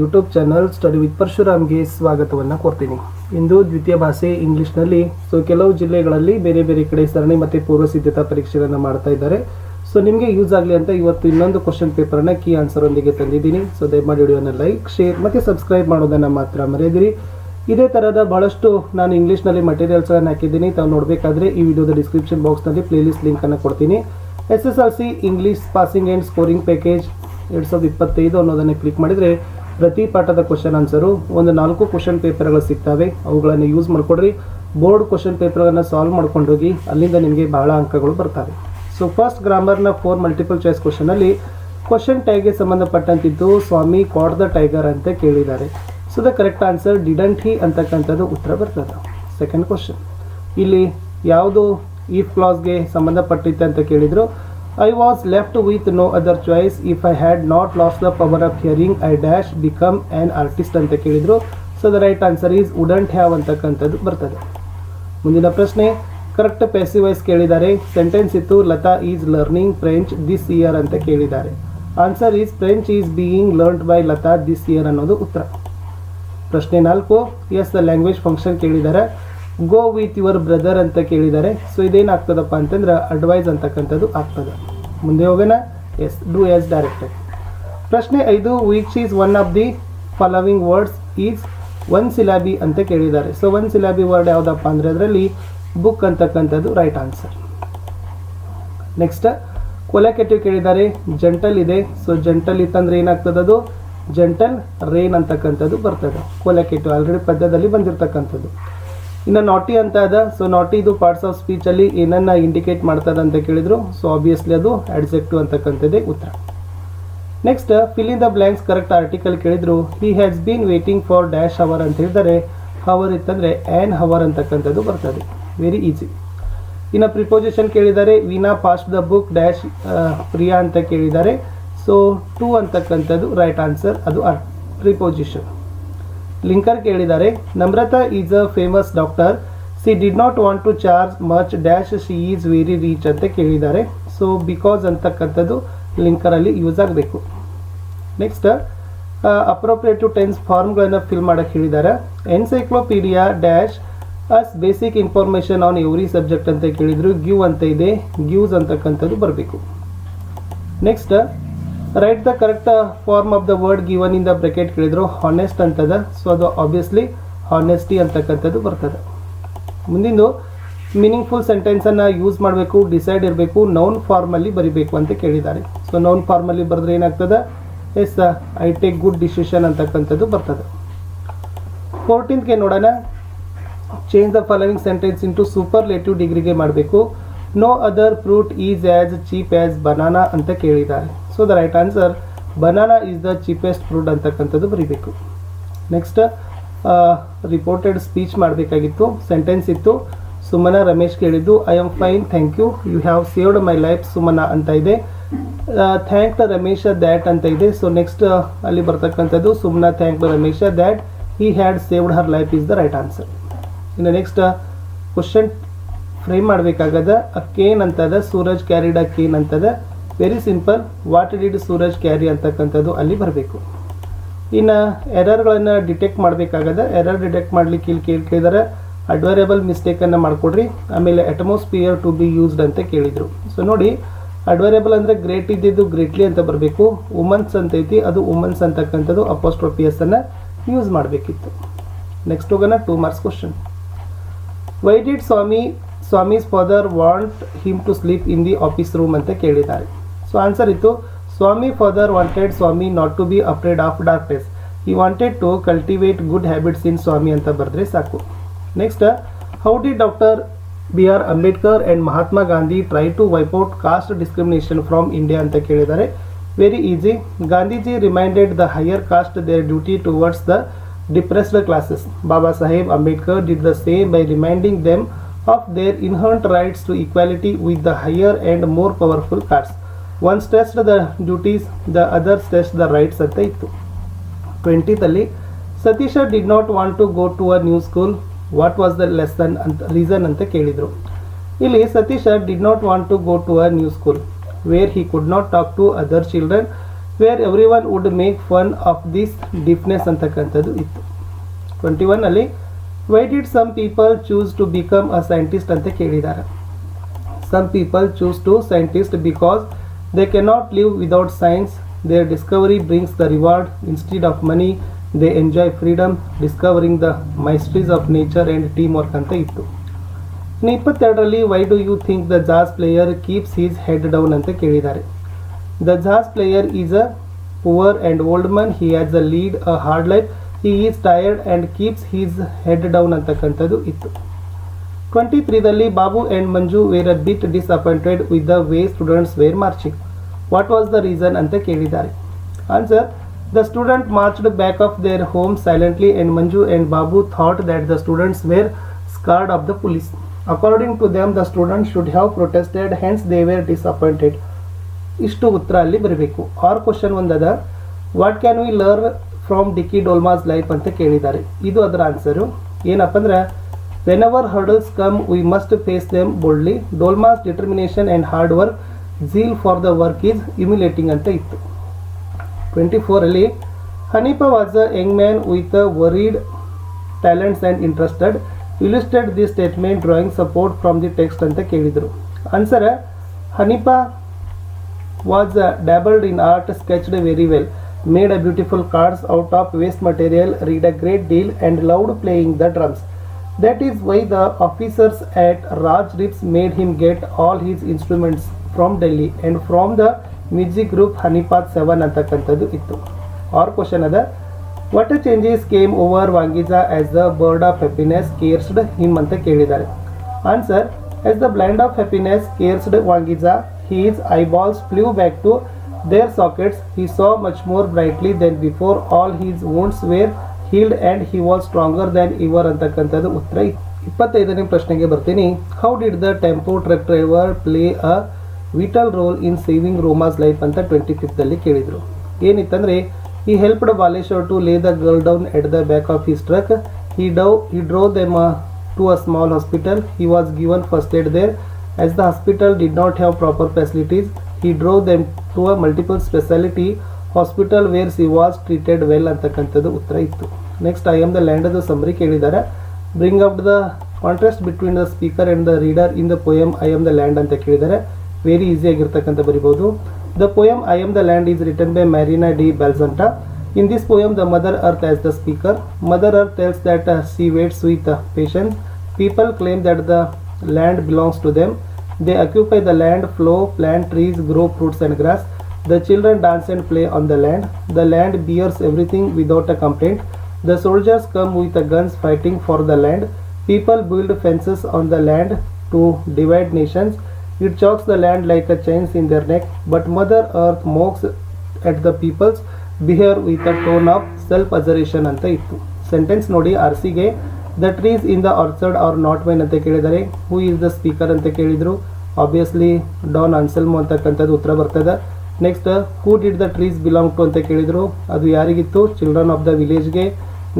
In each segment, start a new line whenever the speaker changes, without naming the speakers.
YouTube channel study with ಪರಶುರಾಮ್ಗೆ ಸ್ವಾಗತವನ್ನು ಕೊಡ್ತೀನಿ ಇಂದು ದ್ವಿತೀಯ ಭಾಷೆ ಇಂಗ್ಲಿಷ್ನಲ್ಲಿ. ಸೊ ಕೆಲವು ಜಿಲ್ಲೆಗಳಲ್ಲಿ ಬೇರೆ ಬೇರೆ ಕಡೆ ಸರಣಿ ಮತ್ತು ಪೂರ್ವ ಸಿದ್ಧತಾ ಪರೀಕ್ಷೆಗಳನ್ನು ಮಾಡ್ತಾ ಇದ್ದಾರೆ. ಸೊ ನಿಮಗೆ ಯೂಸ್ ಆಗಲಿ ಅಂತ ಇವತ್ತು ಇನ್ನೊಂದು ಕ್ವಶನ್ ಪೇಪರ್ನ ಕೀ ಆನ್ಸರ್ ಒಂದಿಗೆ ತಂದಿದ್ದೀನಿ. ಸೊ ದಯಮಾಡಿ ವಿಡಿಯೋನ ಲೈಕ್ ಶೇರ್ ಮತ್ತು ಸಬ್ಸ್ಕ್ರೈಬ್ ಮಾಡೋದನ್ನು ಮಾತ್ರ ಮರೆಯದಿರಿ. ಇದೇ ಥರದ ಬಹಳಷ್ಟು ನಾನು ಇಂಗ್ಲೀಷ್ನಲ್ಲಿ ಮಟೀರಿಯಲ್ಸ್ಗಳನ್ನು ಹಾಕಿದ್ದೀನಿ. ತಾವು ನೋಡಬೇಕಾದ್ರೆ ಈ ವಿಡಿಯೋದ ಡಿಸ್ಕ್ರಿಪ್ಷನ್ ಬಾಕ್ಸ್ನಲ್ಲಿ ಪ್ಲೇಲಿಸ್ಟ್ ಲಿಂಕನ್ನು ಕೊಡ್ತೀನಿ. S S L C English passing and scoring package ಎರಡು ಸಾವಿರದ ಇಪ್ಪತ್ತೈದು ಅನ್ನೋದನ್ನು ಕ್ಲಿಕ್ ಮಾಡಿದರೆ ಪ್ರತಿ ಪಾಠದ ಕ್ವಶನ್ ಆನ್ಸರು ಒಂದು ನಾಲ್ಕು ಕ್ವಶನ್ ಪೇಪರ್ಗಳು ಸಿಗ್ತವೆ. ಅವುಗಳನ್ನು ಯೂಸ್ ಮಾಡಿಕೊಡ್ರಿ. ಬೋರ್ಡ್ ಕ್ವಶನ್ ಪೇಪರ್ಗಳನ್ನು ಸಾಲ್ವ್ ಮಾಡ್ಕೊಂಡೋಗಿ ಅಲ್ಲಿಂದ ನಿಮಗೆ ಬಹಳ ಅಂಕಗಳು ಬರ್ತವೆ. ಸೊ ಫಸ್ಟ್ ಗ್ರಾಮರ್ನ ಫೋರ್ ಮಲ್ಟಿಪಲ್ ಚಾಯ್ಸ್ ಕ್ವಶನಲ್ಲಿ ಕ್ವಶನ್ ಟೈಗೆ ಸಂಬಂಧಪಟ್ಟಂತಿದ್ದು ಸ್ವಾಮಿ ಕಾಟ್ ದ ಟೈಗರ್ ಅಂತ ಕೇಳಿದ್ದಾರೆ. So the correct answer didn't he ಅಂತಕ್ಕಂಥದ್ದು ಉತ್ತರ ಬರ್ತದೆ. ಸೆಕೆಂಡ್ ಕ್ವಶನ್ ಇಲ್ಲಿ ಯಾವುದು ಈಫ್ ಕ್ಲಾಸ್ಗೆ ಸಂಬಂಧಪಟ್ಟಿತ್ತೆ ಅಂತ ಕೇಳಿದರು. I was left with no other choice if I had not lost the power of hearing I dash become an artist ಅಂತ ಕೇಳಿದರು. So the right answer is wouldn't have ಅಂತಕ್ಕಂಥದ್ದು ಬರ್ತದೆ. ಮುಂದಿನ ಪ್ರಶ್ನೆ ಕರೆಕ್ಟ್ ಪ್ಯಾಸಿವ್ ವಾಯ್ಸ್ ಕೇಳಿದ್ದಾರೆ sentence ಇತ್ತು, Lata is learning French this year ಅಂತ ಕೇಳಿದ್ದಾರೆ. Answer is French is being learned by Lata this year ಅನ್ನೋದು ಉತ್ತರ. ಪ್ರಶ್ನೆ ನಾಲ್ಕು ಎಸ್ ದ ಲ್ಯಾಂಗ್ವೇಜ್ ಫಂಕ್ಷನ್ ಕೇಳಿದ್ದಾರೆ ಗೋ ವಿತ್ ಯುವರ್ ಬ್ರದರ್ ಅಂತ ಕೇಳಿದ್ದಾರೆ. ಸೊ ಇದೇನಾಗ್ತದಪ್ಪ ಅಂತಂದ್ರೆ ಅಡ್ವೈಸ್ ಅಂತಕ್ಕಂಥದ್ದು ಆಗ್ತದೆ. ಮುಂದೆ ಹೋಗೋಣ. ಎಸ್ ಡೂ ಎಸ್ ಡೈರೆಕ್ಟರ್ ಪ್ರಶ್ನೆ ಐದು which is one of the following words is one syllabi ಅಂತ ಕೇಳಿದ್ದಾರೆ. ಸೊ ಒನ್ ಸಿಲಾಬಿ ವರ್ಡ್ ಯಾವುದಪ್ಪ ಅಂದರೆ ಅದರಲ್ಲಿ ಬುಕ್ ಅಂತಕ್ಕಂಥದ್ದು ರೈಟ್ ಆನ್ಸರ್ ನೆಕ್ಸ್ಟ್ ಕೊಲಕೆಟಿವ್ ಕೇಳಿದ್ದಾರೆ. ಜಂಟಲ್ ಇದೆ. ಸೊ ಜಂಟಲ್ ಇತ್ತಂದ್ರೆ ಏನಾಗ್ತದೆ ಅದು? ಜಂಟಲ್ ರೇನ್ ಅಂತಕ್ಕಂಥದ್ದು ಬರ್ತದೆ. ಕೊಲಕೆಟಿವ್ ಆಲ್ರೆಡಿ ಪದ್ಯದಲ್ಲಿ ಬಂದಿರತಕ್ಕಂಥದ್ದು. ಇನ್ನು ನಾಟಿ ಅಂತ ಇದೆ. ಸೊ ನಾಟಿ ಇದು ಪಾರ್ಟ್ಸ್ ಆಫ್ ಸ್ಪೀಚಲ್ಲಿ ಏನನ್ನ ಇಂಡಿಕೇಟ್ ಮಾಡ್ತದೆ ಅಂತ ಕೇಳಿದ್ರು. ಸೊ ಆಬ್ವಿಯಸ್ಲಿ ಅದು ಅಡ್ಜೆಕ್ಟಿವ್ ಅಂತಕ್ಕಂಥದ್ದೇ ಉತ್ತರ. Next fill in the blanks correct article ಕೇಳಿದ್ರು. He has been waiting for dash hour ಅಂತ ಹೇಳಿದರೆ ಹವರ್ ಇತ್ತಂದರೆ ಆ್ಯನ್ ಹವರ್ ಅಂತಕ್ಕಂಥದ್ದು ಬರ್ತದೆ. ವೆರಿ ಈಸಿ ಇನ್ನು ಪ್ರಿಪೋಸಿಷನ್ ಕೇಳಿದ್ದಾರೆ. Veena passed the book dash Priya ಅಂತ ಕೇಳಿದ್ದಾರೆ. ಸೊ ಟು ಅಂತಕ್ಕಂಥದ್ದು ರೈಟ್ ಆನ್ಸರ್ ಅದು ಪ್ರಿಪೋಸಿಷನ್ ಲಿಂಕರ್ ಕೇಳಿದ್ದಾರೆ, Namrata is a famous doctor. She did not want to charge much dash, she is very rich ಅಂತ ಕೇಳಿದ್ದಾರೆ. So, because ಅಂತಕ್ಕಂಥದ್ದು ಲಿಂಕರಲ್ಲಿ use ಆಗಬೇಕು. ನೆಕ್ಸ್ಟ್ ಅಪ್ರೋಪ್ರಿಯೇಟಿವ್ ಟೆನ್ಸ್ ಫಾರ್ಮ್ಗಳನ್ನು ಫಿಲ್ ಮಾಡೋಕ್ಕೆ ಹೇಳಿದ್ದಾರೆ. Encyclopedia dash, us basic information on every subject ಅಂತ ಕೇಳಿದ್ರು. ಗ್ಯೂ ಅಂತ ಇದೆ. ಗ್ಯೂಸ್ ಅಂತಕ್ಕಂಥದ್ದು ಬರಬೇಕು. Next write the correct form of the word given in the bracket ಕೇಳಿದ್ರು. ಹಾನೆಸ್ಟ್ ಅಂತದ. ಸೊ ಅದು ಆಬ್ವಿಯಸ್ಲಿ ಹಾನೆಸ್ಟಿ ಅಂತಕ್ಕಂಥದ್ದು ಬರ್ತದೆ. ಮುಂದಿಂದು ಮೀನಿಂಗ್ಫುಲ್ ಸೆಂಟೆನ್ಸನ್ನು ಯೂಸ್ ಮಾಡಬೇಕು ಡಿಸೈಡ್ ಇರಬೇಕು ನೌನ್ ಫಾರ್ಮಲ್ಲಿ ಬರಿಬೇಕು ಅಂತ ಕೇಳಿದ್ದಾರೆ. ಸೊ ನೌನ್ ಫಾರ್ಮಲ್ಲಿ ಬರೆದ್ರೆ ಏನಾಗ್ತದೆ? Yes I take good decision ಅಂತಕ್ಕಂಥದ್ದು ಬರ್ತದೆ. ಫೋರ್ಟೀನ್ತ್ಗೆ ನೋಡೋಣ. Change the following sentence into superlative ಡಿಗ್ರಿಗೆ ಮಾಡಬೇಕು. No other fruit is as cheap as banana ಅಂತ ಕೇಳಿದ್ದಾರೆ. So the right answer banana is the cheapest fruit ಅಂತಕ್ಕಂಥದ್ದು ಬರೀಬೇಕು. ನೆಕ್ಸ್ಟ್ ರಿಪೋರ್ಟೆಡ್ ಸ್ಪೀಚ್ ಮಾಡಬೇಕಾಗಿತ್ತು ಸೆಂಟೆನ್ಸ್ ಇತ್ತು. ಸುಮನ ರಮೇಶ್ ಕೇಳಿದ್ದು I am fine thank you you have saved my life Sumana, ಅಂತ ಇದೆ. Thank the Ramesh that ಅಂತ ಇದೆ. ಸೊ ನೆಕ್ಸ್ಟ್ ಅಲ್ಲಿ ಬರ್ತಕ್ಕಂಥದ್ದು, Sumana thank the Ramesh that he had saved her life is the right answer ಇನ್ನು next question frame ಮಾಡಬೇಕಾಗದ cane ಅಂತದ Suraj carried cane ಅಂತದ very simple what did Suraj carry ಅಂತಕ್ಕಂಥದ್ದು ಅಲ್ಲಿ ಬರಬೇಕು. ಇನ್ನು ಎರರ್ಗಳನ್ನು ಡಿಟೆಕ್ಟ್ ಮಾಡಬೇಕಾಗದ. ಎರರ್ ಡಿಟೆಕ್ಟ್ ಮಾಡ್ಲಿಕ್ಕೆ ಇಲ್ಲಿ ಕೇಳಿ ಕೇಳಿದರೆ ಅಡ್ವರೇಬಲ್ ಮಿಸ್ಟೇಕನ್ನು ಮಾಡಿಕೊಡ್ರಿ. ಆಮೇಲೆ ಅಟ್ಮಾಸ್ಫಿಯರ್ ಟು ಬಿ ಯೂಸ್ಡ್ ಅಂತ ಕೇಳಿದರು. ಸೊ ನೋಡಿ ಅಡ್ವರೇಬಲ್ ಅಂದರೆ ಗ್ರೇಟ್ ಇದ್ದಿದ್ದು ಗ್ರೇಟ್ಲಿ ಅಂತ ಬರಬೇಕು. ವುಮನ್ಸ್ ಅಂತ ಐತಿ ಅದು ವುಮನ್ಸ್ ಅಂತಕ್ಕಂಥದ್ದು ಅಪೋಸ್ಟ್ರೋಪಿಯಸನ್ನು ಯೂಸ್ ಮಾಡಬೇಕಿತ್ತು. ನೆಕ್ಸ್ಟ್ ಹೋಗೋಣ two marks question why did Swami Swami's father want him to sleep in the office room ಅಂತ ಕೇಳಿದ್ದಾರೆ. ಸೊ ಆನ್ಸರ್ ಇತ್ತು Swami father wanted Swami not to be afraid of darkness he wanted to cultivate good habits in Swami ಅಂತ ಬರೆದ್ರೆ ಸಾಕು next how did doctor B R Ambedkar and Mahatma Gandhi try to wipe out caste discrimination from India ಅಂತ ಕೇಳಿದ್ದಾರೆ very easy Gandhiji reminded the higher caste their duty towards the depressed classes Baba Saheb Ambedkar did the same by reminding them of their inherent rights to equality with the higher and more powerful caste one stressed the duties the other stress the rights ಅಂತ ಇತ್ತು. ಟ್ವೆಂಟಿತಲ್ಲಿ Satish did not want to go to a new school what was the lesson ಅಂತ reason ಅಂತ ಕೇಳಿದರು. ಇಲ್ಲಿ Satish did not want to go to a new school where he could not talk to other children where every one would make fun of this deafness ಅಂತಕ್ಕಂಥದ್ದು ಇತ್ತು. Twenty ಒನ್ನಲ್ಲಿ why did some people choose to become a scientist ಅಂತ ಕೇಳಿದ್ದಾರೆ some people choose to scientist because cannot live without science their discovery brings the reward instead of money they enjoy freedom discovering the mysteries of nature and team work ಅಂತ ಇತ್ತು. ಇನ್ನು ಇಪ್ಪತ್ತೆರಡರಲ್ಲಿ why do you think the jazz player keeps his head down ಅಂತ ಕೇಳಿದ್ದಾರೆ. The jazz player is a poor and old man he has a lead a hard life he is tired and keeps his head down ಅಂತಕ್ಕಂಥದ್ದು ಇತ್ತು. Twenty ತ್ರೀದಲ್ಲಿ Babu and Manju were bit disappointed with the way students were marching what was the reason ಅಂತ ಕೇಳಿದ್ದಾರೆ. Answer the student marched back of their home silently and Manju and Babu thought that the students were scared of the police according to them the student should have protested hence they were disappointed ಇಷ್ಟು ಉತ್ತರ ಅಲ್ಲಿ ಬರಬೇಕು. R question ಒಂದದ what can we learn from Dicky Dolma's life ಅಂತ ಕೇಳಿದ್ದಾರೆ. ಇದು ಅದರ answer ಏನಪ್ಪ ಅಂದ್ರೆ when our hurdles come we must face them boldly Dolma's determination and hard work zeal for the work is emulating ಅಂತ ಇತ್ತು. Twenty ಫೋರಲ್ಲಿ Hanifa was a young man with a varied talents and interested illustrate the statement drawing support from the text ಅಂತ ಕೇಳಿದರು. Answer Hanifa was uh, dabbled in art, sketched very well, made a beautiful cards out of waste material, read a great deal, and loved playing the drums. That is why the officers at Raj Rips made him get all his instruments from Delhi and from the music group Honeypath 7 ಅಂತಕ್ಕಂಥದ್ದು ಇತ್ತು R question ಅದ what changes came over Wangiza as the bird of happiness caressed him ಅಂತ ಕೇಳಿದ್ದಾರೆ answer as the blind of happiness caressed Wangiza his eyeballs flew back to their sockets. He saw much more brightly than before. All his wounds were healed and he was stronger than ever ಅಂತಕ್ಕಂಥದ್ದು ಉತ್ತರ E- ಇಪ್ಪತ್ತೈದನೇ ಪ್ರಶ್ನೆಗೆ ಬರ್ತೀನಿ how did the tempo truck driver play a vital role in saving Roma's life ಅಂತ twenty ಫಿಫ್ತಲ್ಲಿ ಕೇಳಿದರು ಏನಿತ್ತಂದರೆ ಈ helped Baleshwar to lay the girl down at the back of his truck he drove he drove them uh, to a small hospital he was given first aid there as the hospital did not have proper facilities he drove them to a multiple hospital where she was treated well ಅಂತಕ್ಕಂಥದ್ದು ಉತ್ತರ ಇತ್ತು. Next I am the land of the summary ಕೇಳಿದ್ದಾರೆ. Bring up the contrast between the speaker and the reader in the poem I am the land ಅಂತ ಕೇಳಿದ್ದಾರೆ. Very easy ಆಗಿರ್ತಕ್ಕಂಥ ಬರಿಬೋದು. The poem I am the land is written by Marina de Bellagente in this poem the mother earth as the speaker mother earth tells that she waits with a people claim that the land belongs to them they occupy the land plough plant trees grow fruits and grass The children dance and play on the land. The land bears everything without a complaint. The soldiers come with the guns fighting for the land. People build fences on the land to divide nations. It chokes the land like a chains in their neck. But Mother Earth mocks at the people's behave with a tone of self assertion ಅಂತ ಇತ್ತು sentence ನೋಡಿ R ಸಿಗೆ the trees in the orchard are not mine ಅಂತ ಕೇಳಿದ್ದಾರೆ who is the speaker ಅಂತ ಕೇಳಿದರು obviously Don Anselmo ಅಂತಕ್ಕಂಥದ್ದು ಉತ್ತರ ಬರ್ತದೆ next who did the trees belong to ಅಂತ ಕೇಳಿದರು. ಅದು ಯಾರಿಗಿತ್ತು? Children of the ವಿಲೇಜ್ಗೆ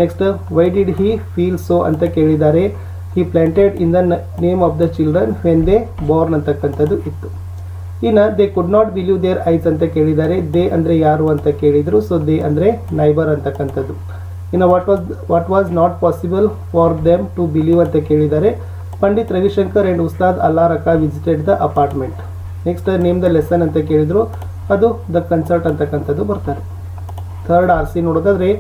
next why did he feel so ಅಂತ ಕೇಳಿದ್ದಾರೆ. He planted in the name of the children when they born ಅಂತಕ್ಕಂಥದ್ದು ಇತ್ತು. ಇನ್ನು they could not believe their eyes ಅಂತ ಕೇಳಿದ್ದಾರೆ. ದೇ ಅಂದರೆ ಯಾರು ಅಂತ ಕೇಳಿದರು. ಸೊ ದೇ ಅಂದರೆ ನೈಬರ್ ಅಂತಕ್ಕಂಥದ್ದು. ಇನ್ನು what was what was not possible for them to believe ಅಂತ ಕೇಳಿದ್ದಾರೆ. Pandit Ravishankar and Ustad Alla Rakha visited the apartment next name the lesson ಅಂತ ಕೇಳಿದರು. ಅದು ದ ಕನ್ಸರ್ಟ್ ಅಂತಕ್ಕಂಥದ್ದು ಬರ್ತಾರೆ ಥರ್ಡ್ ಆರ್ ಸಿ ನೋಡೋದಾದ್ರೆ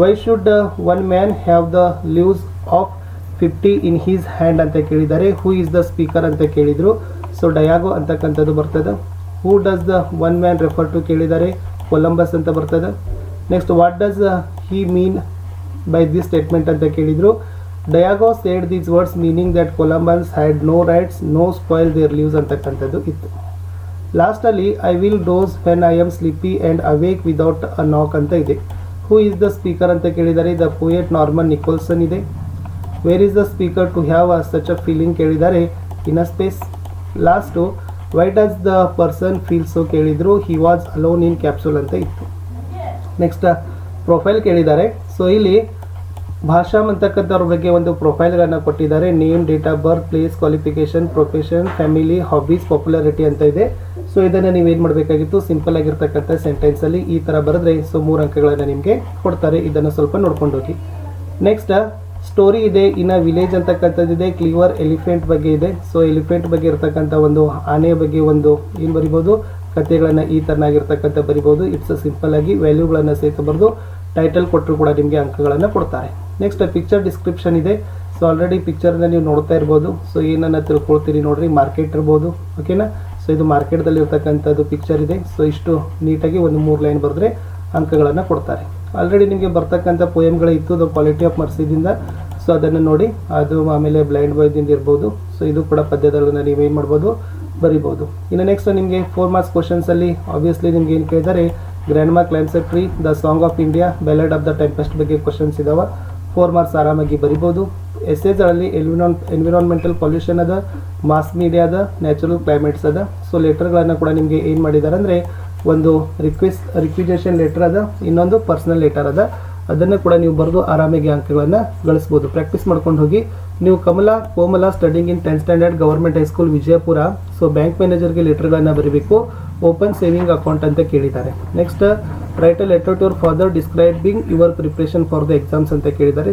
why should one man have the lives of fifty in his hand ಅಂತ ಕೇಳಿದ್ದಾರೆ. ಹೂ ಇಸ್ ದ ಸ್ಪೀಕರ್ ಅಂತ ಕೇಳಿದರು. ಸೊ ಡಯಾಗೋ ಅಂತಕ್ಕಂಥದ್ದು ಬರ್ತದೆ. Who does the one man refer to ಕೇಳಿದ್ದಾರೆ. ಕೊಲಂಬಸ್ ಅಂತ ಬರ್ತದೆ. Next what does he mean by this statement ಅಂತ ಕೇಳಿದರು. Diego said these words meaning that Colombians had no rights no spoil their lives ಅಂತಕ್ಕಂಥದ್ದು ಇತ್ತು. ಲಾಸ್ಟಲ್ಲಿ I will doze when I am sleepy and awake without a knock ಅಂತ ಇದೆ. Who is the speaker ಅಂತ ಕೇಳಿದ್ದಾರೆ the poet Norman Nicholson ಇದೆ. Where is the speaker to have a such a feeling ಕೇಳಿದ್ದಾರೆ in a space last why does the person feel so ಕೇಳಿದರು he was alone in capsule ಅಂತ ಇತ್ತು. Next profile ಕೇಳಿದ್ದಾರೆ so ಇಲ್ಲಿ ಭಾಷಾ ಅಂತಕ್ಕಂಥವ್ರ ಬಗ್ಗೆ ಒಂದು ಪ್ರೊಫೈಲ್ಗಳನ್ನು ಕೊಟ್ಟಿದ್ದಾರೆ. Name date of birth place qualification profession family hobbies popularity ಅಂತ ಇದೆ. ಸೊ ಇದನ್ನು ನೀವೇನು ಮಾಡಬೇಕಾಗಿತ್ತು? ಸಿಂಪಲ್ ಆಗಿರ್ತಕ್ಕಂಥ ಸೆಂಟೆನ್ಸಲ್ಲಿ ಈ ಥರ ಬರೆದ್ರೆ ಸೊ ಮೂರು ಅಂಕಗಳನ್ನು ನಿಮಗೆ ಕೊಡ್ತಾರೆ. ಇದನ್ನು ಸ್ವಲ್ಪ ನೋಡ್ಕೊಂಡು ಹೋಗಿ. ನೆಕ್ಸ್ಟ್ ಸ್ಟೋರಿ ಇದೆ, ಇನ್ನು ವಿಲೇಜ್ ಅಂತಕ್ಕಂಥದ್ದಿದೆ ಕ್ಲೀವರ್ ಎಲಿಫೆಂಟ್ ಬಗ್ಗೆ ಇದೆ. ಸೊ ಎಲಿಫೆಂಟ್ ಬಗ್ಗೆ ಇರ್ತಕ್ಕಂಥ ಒಂದು ಆನೆಯ ಬಗ್ಗೆ ಒಂದು ಏನು ಬರಿಬೋದು? ಕಥೆಗಳನ್ನು ಈ ಥರನಾಗಿರ್ತಕ್ಕಂಥ ಬರಿಬೋದು. ಇಟ್ಸ್ ಸಿಂಪಲ್ ಆಗಿ ವ್ಯಾಲ್ಯೂಗಳನ್ನು ಸಹಿತ ಬರೆದು ಟೈಟಲ್ ಕೊಟ್ಟರು ಕೂಡ ನಿಮಗೆ ಅಂಕಗಳನ್ನು ಕೊಡ್ತಾರೆ. ನೆಕ್ಸ್ಟ್ ಪಿಕ್ಚರ್ ಡಿಸ್ಕ್ರಿಪ್ಷನ್ ಇದೆ. ಸೊ ಆಲ್ರೆಡಿ ಪಿಕ್ಚರ್ನ ನೀವು ನೋಡ್ತಾ ಇರ್ಬೋದು. ಸೊ ಏನನ್ನ ತಿಳ್ಕೊಳ್ತೀರಿ ನೋಡ್ರಿ? ಮಾರ್ಕೆಟ್ ಇರ್ಬೋದು. ಓಕೆನಾ ಸೊ ಇದು ಮಾರ್ಕೆಟ್ದಲ್ಲಿ ಇರ್ತಕ್ಕಂಥದ್ದು ಪಿಕ್ಚರ್ ಇದೆ. ಸೊ ಇಷ್ಟು ನೀಟಾಗಿ ಒಂದು ಮೂರು ಲೈನ್ ಬರೆದ್ರೆ ಅಂಕಗಳನ್ನು ಕೊಡ್ತಾರೆ. ಆಲ್ರೆಡಿ ನಿಮಗೆ ಬರ್ತಕ್ಕಂಥ ಪೋಯಮ್ಗಳು ಇತ್ತು. ದ ಕ್ವಾಲಿಟಿ ಆಫ್ ಮರ್ಸಿದಿಂದ ಸೊ ಅದನ್ನು ನೋಡಿ, ಅದು ಆಮೇಲೆ ಬ್ಲೈಂಡ್ ಬಾಯ್ದಿಂದ ಇರ್ಬೋದು. ಸೊ ಇದು ಕೂಡ ಪದ್ಯದಳನ್ನು ನೀವು ಏನು ಮಾಡ್ಬೋದು? ಬರಿಬೋದು. ಇನ್ನು ನೆಕ್ಸ್ಟ್ ನಿಮಗೆ ಫೋರ್ ಮಾರ್ಕ್ಸ್ ಕ್ವಶನ್ಸಲ್ಲಿ ಆಬ್ವಿಯಸ್ಲಿ ನಿಮ್ಗೆ ಏನು ಕೇಳಿದರೆ grand mark lancer tree the song of India ballad of the tempest ಬಗ್ಗೆ ಕ್ವಶನ್ಸ್ ಇದಾವೆ. ಫೋರ್ ಮಾರ್ಕ್ಸ್ ಆರಾಮಾಗಿ ಬರಿಬೋದು. ಎಸ್ಸೇಜ್ಗಳಲ್ಲಿ ಎನ್ವಿರಾನ್ ಎನ್ವಿರಾನ್ಮೆಂಟಲ್ ಪೊಲ್ಯೂಷನ್ ಅದ ಮಾಸ್ ಮೀಡಿಯಾ ಅದ ನ್ಯಾಚುರಲ್ ಕ್ಲೈಮೇಟ್ಸ್ ಅದ. ಸೊ ಲೆಟರ್ಗಳನ್ನು ಕೂಡ ನಿಮಗೆ ಏನು ಮಾಡಿದ್ದಾರೆ ಅಂದರೆ, ಒಂದು ರಿಕ್ವೆಸ್ಟ್ ರಿಕ್ವಿಜೇಷನ್ ಲೆಟರ್ ಅದ, ಇನ್ನೊಂದು ಪರ್ಸನಲ್ ಲೆಟರ್ ಅದ. ಅದನ್ನು ಕೂಡ ನೀವು ಬರೆದು ಆರಾಮಾಗಿ ಅಂಕಗಳನ್ನು ಗಳಿಸ್ಬೋದು. ಪ್ರಾಕ್ಟೀಸ್ ಮಾಡ್ಕೊಂಡು ಹೋಗಿ. ನೀವು Kamala, Komala studying in tenth standard government high school Vijayapura. So bank ಮ್ಯಾನೇಜರ್ಗೆ ಲೆಟರ್ಗಳನ್ನು ಬರೀಬೇಕು. ಓಪನ್ ಸೇವಿಂಗ್ ಅಕೌಂಟ್ ಅಂತ ಕೇಳಿದ್ದಾರೆ. Next write a letter to your father describing your preparation for the exams ಅಂತ ಕೇಳಿದ್ದಾರೆ.